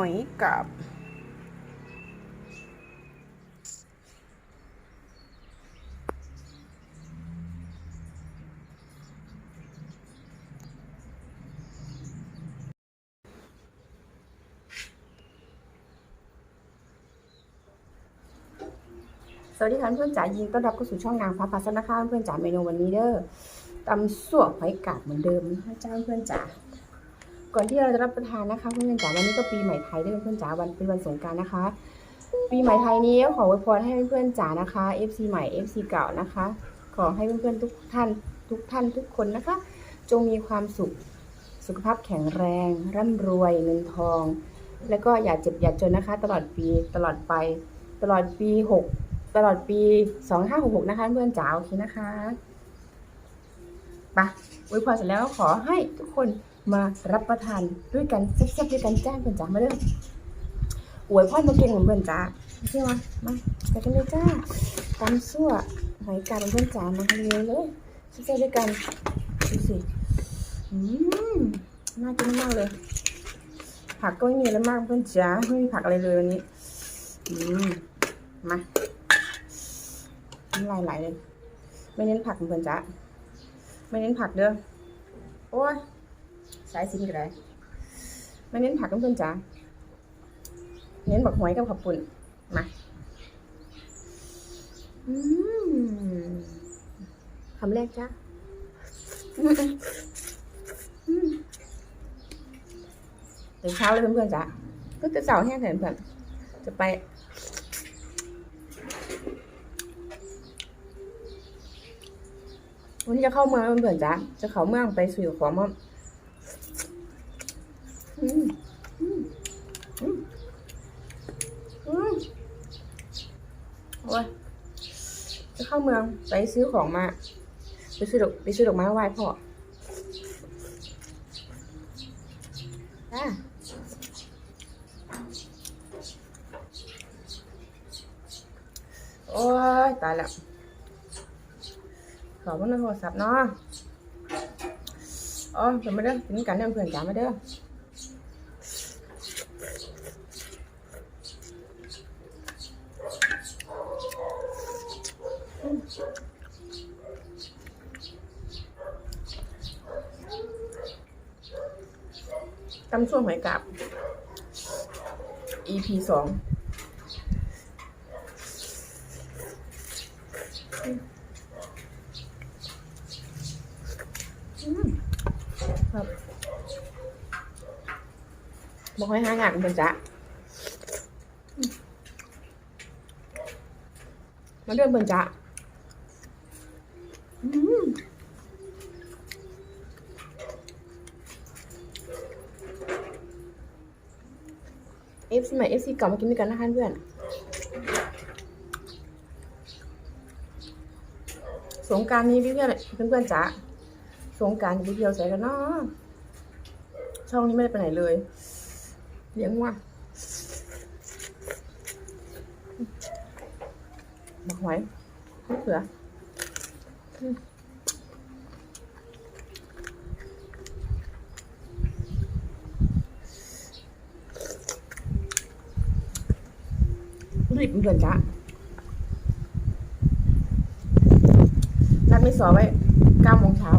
อยกับสวัสดีค่ะเพื่อนจ๋ายินต้อนรับเข้าสู่ช่องนางฟ้าพาสนะคะเพื่อนจ๋าเมนูวันนี้เด้อตำสั่วหอยกาบเหมือนเดิมนะจ้าเพื่อนจ๋า ก่อนที่เราจะรับประทานนะคะเพื่อนจ๋าวันนี้ก็ปีใหม่ไทยด้วยเพื่อนจ๋าวันเป็นวันสงการนะคะ ปีใหม่ไทยนี้ขออวยพรให้เพื่อนจ๋านะคะ FC ใหม่ FC เก่านะคะ ขอให้เพื่อนๆทุกท่านทุกท่านทุกคนนะคะ จงมีความสุขสุขภาพแข็งแรง ร่ำรวยเงินทอง แล้วก็อย่าเจ็บอย่าจนนะคะ ตลอดปีตลอดไป ตลอดปีหกตลอดปี2566นะคะ เพื่อนจ๋าโอเคนะคะไปอวยพรเสร็จแล้วขอให้ทุกคน มารับประทานด้วยกันแซ่บๆด้วยกันแจ้งเพื่อนจ๋ามาเด้ออวยพรมาเก่งเหมือนเพื่อนจ๋าโอเคมามาไปกันเลยจ้าตำซั่วหอยกาบเพื่อนจ๋ามาทำเลเลยแซ่บๆด้วยกันดูสิอืมน่ากินมากเลย ผักก็ไม่มีอะไรมากเพื่อนจ๋าไม่มีผักอะไรเลยวันนี้อืมมาน้ำลายไหลเลย ไม่เน้นผักเพื่อนจ้ะไม่เน้นผักเด้อโอ้ย สายสินกันเลยไม่เน้นผักเพื่อนจ้ะเน้นบักหอยกับขับปุ่นมาอืมคำแรกจ้ะอืมอืมตื่นเช้าเลยเพื่อนๆจ้ะก็จะเสาร์แห้งแทนเพื่อนจะไป วันนี้จะเข้าเมืองเพื่อนๆจ้ะจะเข้าเมืองไปสู่ของมั่งอืมอืมอืมอืม โอ้ยจะเข้าเมืองไปซื้อของมา ไปซื้อดอกไปซื้อดอกไม้ไหว้พ่อจ้าโอ้ย ตายแล้ว ขอมันโทรศัพท์เนาะอ๋อเดี๋ยวมาเด้อกินกันเด้อเพื่อนจ๋ามาเด้อ ตำช่วงหอยกาบ EP สองครับบอกให้ห้างานเพิ่นจ้ะมาเดินเพิ่นจ้ะอืมเอฟซีใหม่เอฟซีเก่ามากินด้วยกันนะคะเพื่อน สงการนี้พี่เพื่อนเพื่อนเพื่อนจ๋า สงการจะไปเที่ยวใส่กันเนาะช่องนี้ไม่ได้ไปไหนเลย เลี้ยงว่าบักหอยเขือ อืมรีบเพื่อนจ้ะนัดไม่สอไว้เก้าโมงเช้า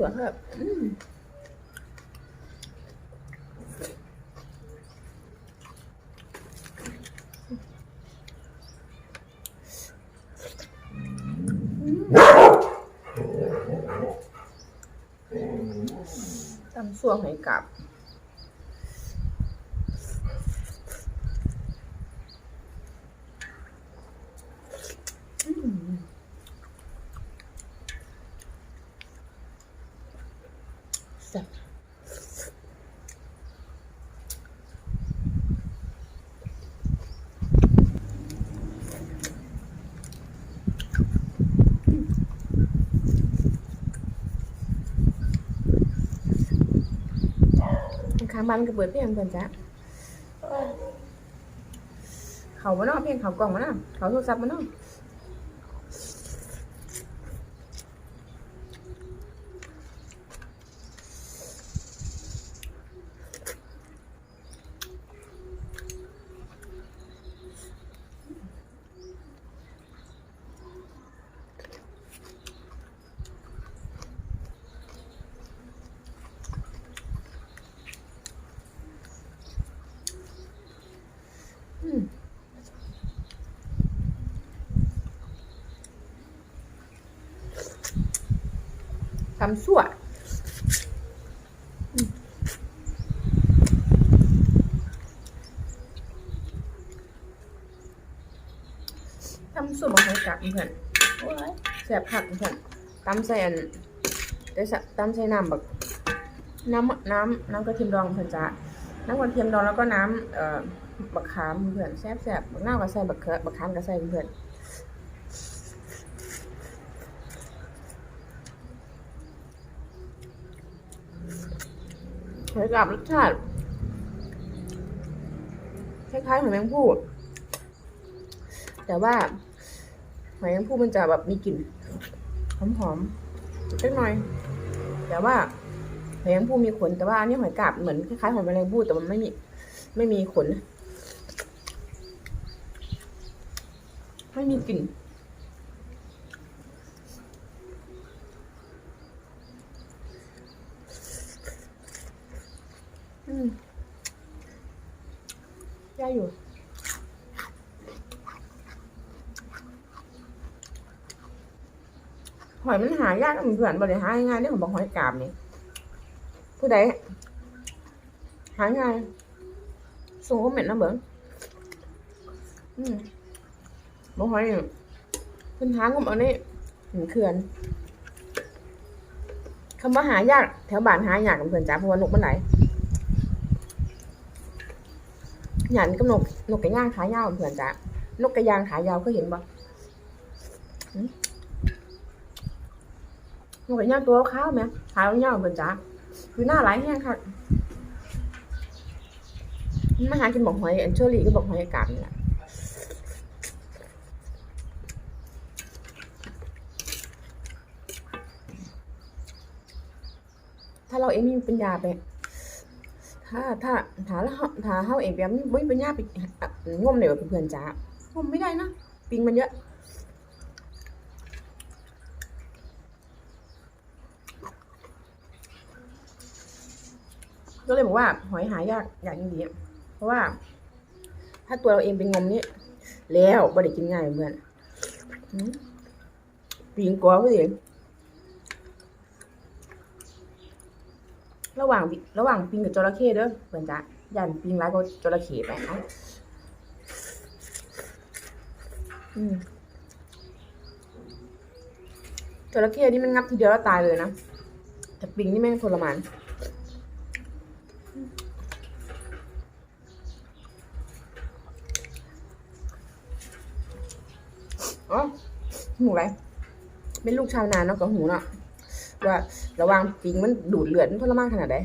มะเขือแบบอืมตำส่วงให้กับ แซ่บางบ้านก็เปิดเพียงเพื่อนจ้ะเขามาเนาะเพียงเขากล่องมาเนาะเขาโทรศัพท์มาเนาะ ทำสั่วอืมทำสั่วบางครั้งกับเพื่อนโอ้ยแสบผักเพื่อนตำใส่อันแต่สะตำใส่น้ำแบบน้ำน้ำน้ำกระเทียมดองเพื่อนจ้าน้ำกระเทียมดองแล้วก็น้ำเอ่อบักขามเพื่อนแซ่บแซ่บบักหน้าวก็ใส่บักเขือบักขามก็ใส่เพื่อน หอยกาบรสชาติคล้ายๆหอยแมงภู่แต่ว่าหอยแมงภู่มันจะแบบมีกลิ่นหอมๆเล็กน้อย แต่ว่าหอยแมงภู่มีขนแต่ว่าอันนี้หอยกาบเหมือนคล้ายๆหอยแมงภู่แต่มันไม่มีไม่มีขนไม่มีกลิ่น อืมได้อยู่หอยมันหายากนะเพื่อนบริหารง่ายๆได้ผมบอกหอยกาบนี่ผู้ใดหาง่ายส่งคอมเมนต์นะเบิ้งอืมบอกหอยนี่เพิ่นหางมเอานี่ถึงเขื่อนคำว่าหายากแถวบ้านหายากกับเพื่อนจ้าเพราะว่านกมันไหล หยันกับนกนกกระย่างขายาวเพื่อนจ้ะนกกระยางขายาวเคยเห็นบ่นกกระย่างตัวขาวไหมขายาวเพื่อนจ้ะคือหน้าหลายแห้งค่ะมาหากินบอกหอยอันเชอรี่ก็บอกหอยกาบนี่แหละถ้าเราเองมีปัญญาไป ถ้าถ้าถ้าเราถ้าเฮาเองแบบไม่เป็นญาไปอะงมเนี่ยเพื่อนจ้างมไม่ได้นะปิงมันเยอะก็เลยบอกว่า หอยหายากอย่างนี้ดีอะเพราะว่า ถ้าตัวเราเองเป็นงมนี่แล้วบ่ได้กินง่ายเพื่อนอืมปิงกลัวเพื่อน ระหว่างระหว่างปิงกับจระเข้เด้อเพื่อนจ้ะยันปิงร้ายก็จระเข้ไปเอ้าอืมจระเข้นี่มันงับทีเดียวแล้วตายเลยนะ แต่ปิงนี่แม่งทรมานอ๋อหูอะไร เป็นลูกชาวนาเนาะกับหูเนาะ ว่าระวังปิงมันดูดเลือดมันทรมานขนาดไหน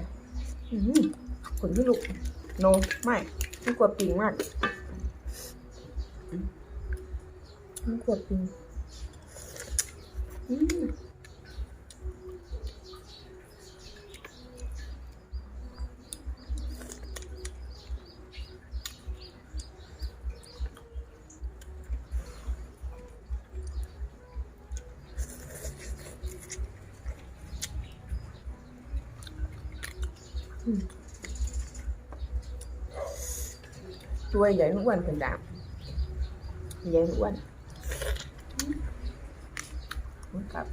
อื้อหือขนที่ลุกโน ไม่ไม่กลัวปิงมากไม่กลัวปิง อืมตัวใหญ่ทุกวันเป็นดามใหญ่ทุกวันอืมครับ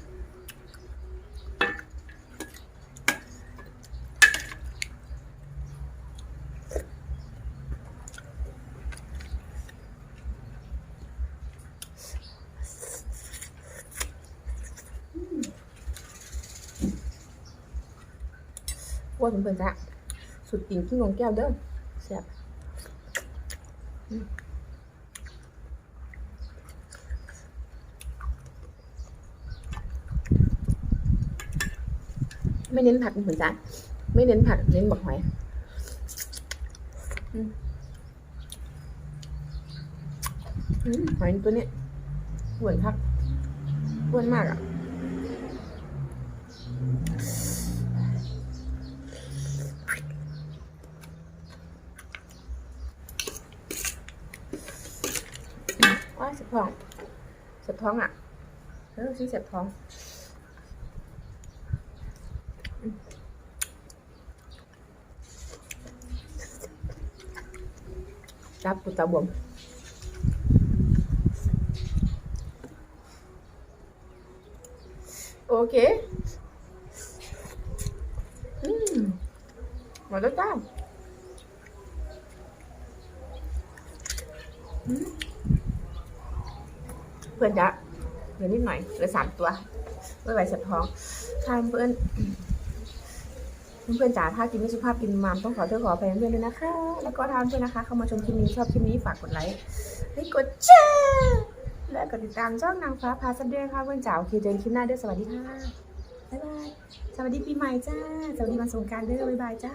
เพื่อนจ้ะสุดติ่งขี้งงแก้วเด้อแซ่บไม่เน้นผัดเป็นผลจ้ะไม่เน้นผัดเน้นบักหอยอืมอืมหอยตัวนี้หวนพักอ้วนมากอะ ว้ายเสียบ ท้องเสียบท้องอะเออชื่อเสียบท้องอืมจับปุตตาบวมโอเค อืมหมดแล้วจ้าอืม เพื่ อนจะเหลือนิดหน่อยเหลือสามตัวไม่อไหวเสียบท้องถ้าเพื่อนเพื่อนจ๋าถ้ากินไม่สุภาพกินมามต้องขอโทษขออภัยเพื่อนด้วยนะคะ แล้วก็ทานเพื่อนนะคะ เข้ามาชมคลิปนี้ชอบคลิปนี้ฝากกดไลค์ให้กดแชร์และกดติดตามช่องนางฟ้าพาซับด้วยค่ะเพื่อนจ๋าโอเคเจอกันคลิปหน้าด้วยสวัสดีค่ะบ๊ายบายสวัสดีปีใหม่จ้าสวัสดีวันสงการด้วยบ๊ายบายจ้า